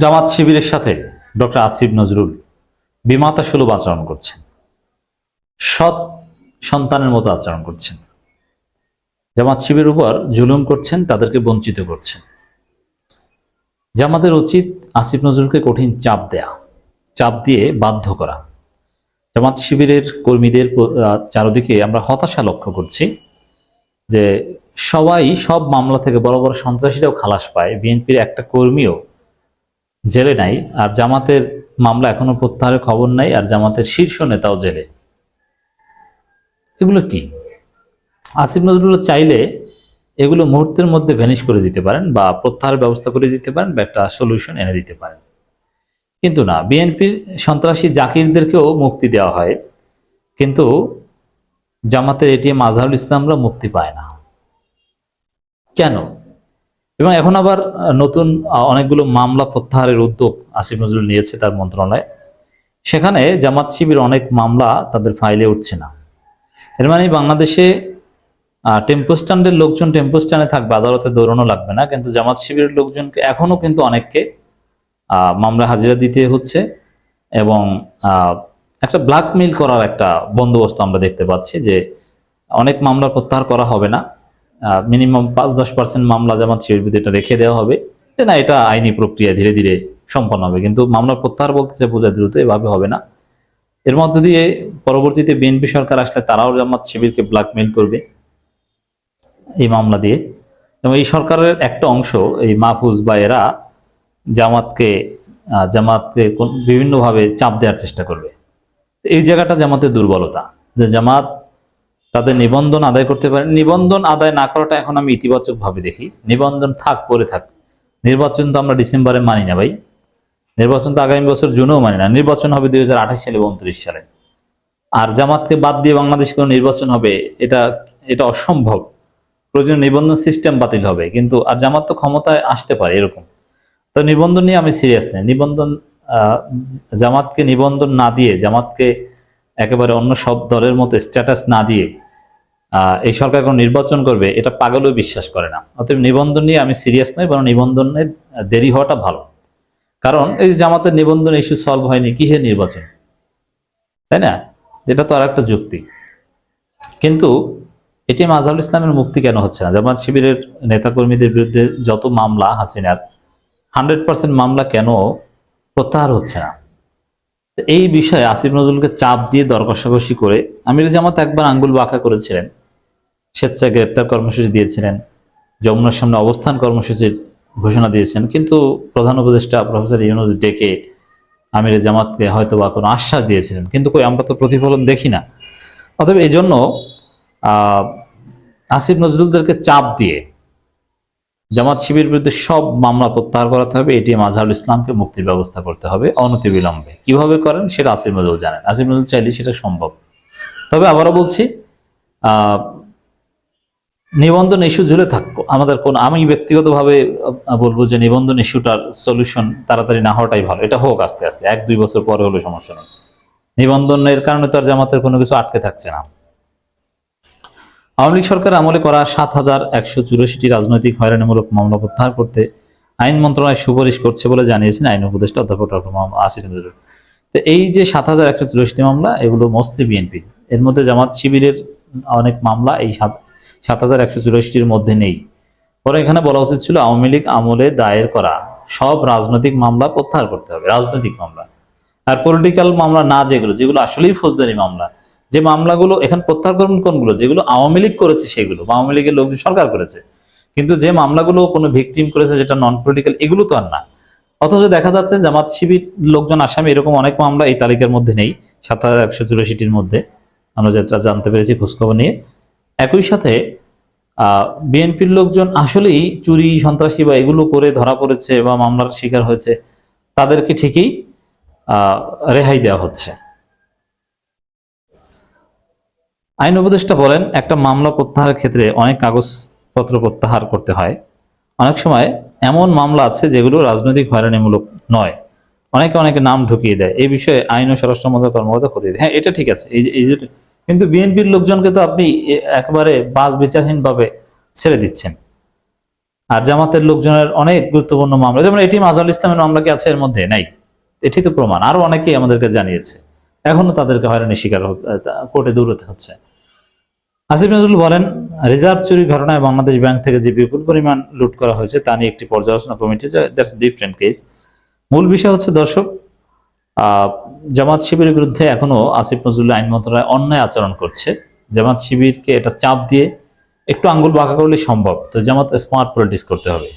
জামাত শিবিরের সাথে ডক্টর আসিফ নজরুল বিমাতা সুলভ আচরণ করছেন। সৎ সন্তানের মতো আচরণ করছেন। জামাত শিবিরের উপর জুলুম করছেন, তাদেরকে বঞ্চিত করছেন। জামাতের উচিত আসিফ নজরুলকে কঠিন চাপ দেয়া, চাপ দিয়ে বাধ্য করা। জামাত শিবিরের কর্মীদের চারদিকে আমরা হতাশা লক্ষ্য করছি যে সবাই সব মামলা থেকে বড় বড় সন্ত্রাসীরাও খালাস পায়। বিএনপির একটা কর্মীও জেলে নাই, আর জামাতের মামলা এখনও প্রত্যাহারের খবর নাই, আর জামাতের শীর্ষ নেতাও জেলে। এগুলো কি? আসিফ নজরুল চাইলে এগুলো মুহূর্তের মধ্যে ভ্যানিশ করে দিতে পারেন বা প্রত্যাহারের ব্যবস্থা করে দিতে পারেন বা একটা সলিউশন এনে দিতে পারেন। কিন্তু না বিএনপির সন্ত্রাসী জাকিরদেরকেও মুক্তি দেওয়া হয়, কিন্তু জামাতের এটিএম আজহারুল ইসলামরা মুক্তি পায় না। কেন? এবং এখন আবার নতুন অনেকগুলো মামলা প্রত্যাহারের উদ্যোগ আসিফ নজরুল নিয়েছে তার মন্ত্রণালয়। সেখানে জামাত শিবির অনেক মামলা তাদের ফাইলে উঠছে না। এর মানে বাংলাদেশে টেম্পো স্ট্যান্ডের লোকজন টেম্পো স্ট্যান্ডে থাকবে, আদালতে দৌড়ানো লাগবে না, কিন্তু জামাত শিবিরের লোকজনকে এখনও কিন্তু অনেককে মামলা হাজিরা দিতে হচ্ছে এবং একটা ব্ল্যাকমেইল করার একটা বন্দোবস্ত আমরা দেখতে পাচ্ছি যে অনেক মামলা প্রত্যাহার করা হবে না। মিনিমাম পাঁচ দশ পার্সেন্ট মামলা জামাত শিবির বিরুদ্ধে এটা রেখে দেওয়া হবে। যে না, এটা আইনি প্রক্রিয়া ধীরে ধীরে সম্পন্ন হবে। কিন্তু মামলা প্রত্যাহার বলতে চাই বোঝা দ্রুত এভাবে হবে না। এর মধ্য দিয়ে পরবর্তীতে বিএনপি সরকার আসলে তারাও জামাত শিবিরকে ব্ল্যাকমেইল করবে এই মামলা দিয়ে। এবং এই সরকারের একটা অংশ, এই মাহফুজ বা এরা জামাতকে জামাতকে বিভিন্নভাবে চাপ দেওয়ার চেষ্টা করবে। এই জায়গাটা জামাতের দুর্বলতা। যে জামাত তাদের নিবন্ধন আদায় করতে পারে। নিবন্ধন আদায় না করাটা এখন আমি ইতিবাচক ভাবে দেখি। নিবন্ধন থাক পরে থাক। নির্বাচন তো আমরা ডিসেম্বরে মানি না ভাই। নির্বাচন তো আগামী বছর জুনেও মানি না। নির্বাচন হবে দুই হাজার আঠাশ সালে উনত্রিশ সালে। আর জামাতকে বাদ দিয়ে বাংলাদেশে কোনো নির্বাচন হবে, এটা এটা অসম্ভব। প্রয়োজন নিবন্ধন সিস্টেম বাতিল হবে। কিন্তু, আর জামাত তো ক্ষমতায় আসতে পারে এরকম। তো নিবন্ধন নিয়ে আমি সিরিয়াস নেই। নিবন্ধন জামাতকে নিবন্ধন না দিয়ে, জামাতকে একেবারে অন্য সব দলের মতো স্ট্যাটাস না দিয়ে এই সরকার কোনো নির্বাচন করবে, এটা পাগলও বিশ্বাস করে না। অতএব নিবন্ধন নিয়ে আমি সিরিয়াস নই, বরং নিবন্ধনের দেরি হওয়াটা ভালো। কারণ এই জামাতের নিবন্ধন ইস্যু সলভ হয়নি, কিসের নির্বাচন? তাই না? এটা তো আর একটা যুক্তি। কিন্তু এটি মাজহারুল ইসলামের মুক্তি কেন হচ্ছে না? জামাত শিবিরের নেতাকর্মীদের বিরুদ্ধে যত মামলা, হাসিনার হান্ড্রেড পার্সেন্ট মামলা কেন প্রত্যাহার হচ্ছে না? এই বিষয়ে আসিফ নজরুলকে চাপ দিয়ে দর কষাকষি করে আমির জামাত একবার আঙ্গুল বাঁকা করেছিলেন। স্বেচ্ছায় গ্রেপ্তার কর্মসূচি দিয়েছিলেন, যমুনার সামনে অবস্থান কর্মসূচির ঘোষণা দিয়েছেন, কিন্তু প্রধান উপদেষ্টা প্রফেসর ইউনুস ডেকে আমির জামাতকে হয়তো বা কোনো আশ্বাস দিয়েছিলেন। কিন্তু কই, আমরা তো প্রতিফলন দেখি না। অতএব এই জন্য আসিফ নজরুলদেরকে চাপ দিয়ে জামাত শিবির বিরুদ্ধে সব মামলা প্রত্যাহার করাতে হবে। এটি মাজহারুল ইসলামকে মুক্তির ব্যবস্থা করতে হবে অনতিবিলম্বে। কীভাবে করেন সেটা আসিফ নজরুল জানেন। আসিফ নজরুল চাইলে সেটা সম্ভব। তবে আবারও বলছি নিবন্ধন ইস্যু ঝুলে থাকব। আমাদের কোন, আমি ব্যক্তিগতভাবে বলব যে নিবন্ধন ইস্যুটার সলিউশন তাড়াতাড়ি না হওয়াটাই ভালো। এটা হোক আস্তে আস্তে, এক, দুই বছর পরে হলে সমস্যা নেই। নিবন্ধনের কারণে তো আর জামাতের কোনো কিছু আটকে থাকছে না। আওয়ামী লীগ সরকার আমলে করা সাত হাজার একশো চুরাশিটি রাজনৈতিক হয়রানিমূলক মামলা প্রত্যাহার করতে আইন মন্ত্রণালয় সুপারিশ করছে বলে জানিয়েছেন আইন উপদেষ্টা অধ্যাপক ডক্টর নজরুল। তো এই যে সাত হাজার একশো চুরাশিটি মামলা, এগুলো মোস্টলি বিএনপি এর মধ্যে জামাত শিবিরের অনেক মামলা এই সাত সাত হাজার একশো চুরাশিটির মধ্যে নেই। পরে এখানে বলা উচিত ছিল, আওয়ামী লীগ আমলে দায়ের করা সব রাজনৈতিক মামলা প্রত্যাহার করতে হবে, রাজনৈতিক মামলা। আর পলিটিক্যাল মামলা না যেগুলো যেগুলো আসলেই ফৌজদারি মামলা, যে মামলাগুলো এখানে প্রত্যাহার করবেন কোনগুলো, যেগুলো আওয়ামী লীগ করেছে সেগুলো, বা আওয়ামী লীগের লোকজন সরকার করেছে। কিন্তু যে মামলাগুলো কোনো ভিকটিম করেছে যেটা নন পলিটিক্যাল এগুলো তো আর না। অথচ দেখা যাচ্ছে জামাত শিবির লোকজন আসামি এরকম অনেক মামলা এই তালিকার মধ্যে নেই, সাত হাজার একশো চুরাশিটির মধ্যে। আমরা যেটা জানতে পেরেছি, খোঁজখবর নিয়ে একই সাথে বিএনপির লোকজন আসলেই চুরি, সন্ত্রাসী বা এগুলো করে ধরা পড়েছে বা মামলার শিকার হয়েছে, তাদেরকে ঠিকই রেহাই দেওয়া হচ্ছে। আইন উপদেষ্টা বলেন, একটা মামলা প্রত্যাহারের ক্ষেত্রে অনেক কাগজপত্র প্রত্যাহার করতে হয়। অনেক সময় এমন মামলা আছে যেগুলো রাজনৈতিক হয়রানিমূলক নয়। অনেকে অনেকে নাম ঢুকিয়ে দেয়। এই বিষয়ে আইন ও স্বরাষ্ট্র মন্ত্রণালয় কর্মকর্তা খতিয়ে দেয় হ্যাঁ এটা ঠিক আছে। এই যে কিন্তু বিএনপির লোকজনকে তো আপনি একেবারে বাস বিচারহীন ভাবে ছেড়ে দিচ্ছেন। আর জামাতের লোকজনের অনেক গুরুত্বপূর্ণ মামলা, যেমন এটি মাজল ইসলামের মামলা কি আছে এর মধ্যে? নাই। এটি তো প্রমাণ। আরও অনেকেই আমাদেরকে জানিয়েছে। এখনও তাদেরকে হয়রানি শিকার কোর্টে দৌড়তে হচ্ছে। আসিফ নজরুল বলেন, রিজার্ভ চুরি ঘটনায় বাংলাদেশ ব্যাংক থেকে যে বিপুল পরিমাণ লুট করা হয়েছে তা নিয়ে একটি পর্যালোচনা কমিটি দ্যাটস ডিফারেন্ট কেস মূল বিষয় হচ্ছে, দর্শক জামাত শিবিরের বিরুদ্ধে এখনও আসিফ নজরুল্লাহ আইন মন্ত্রণালয় অন্যায় আচরণ করছে। জামাত শিবিরকে এটা চাপ দিয়ে একটু আঙ্গুল বাঁকা করলে সম্ভব। তো জামাত স্মার্ট পলিটিক্স করতে হবে।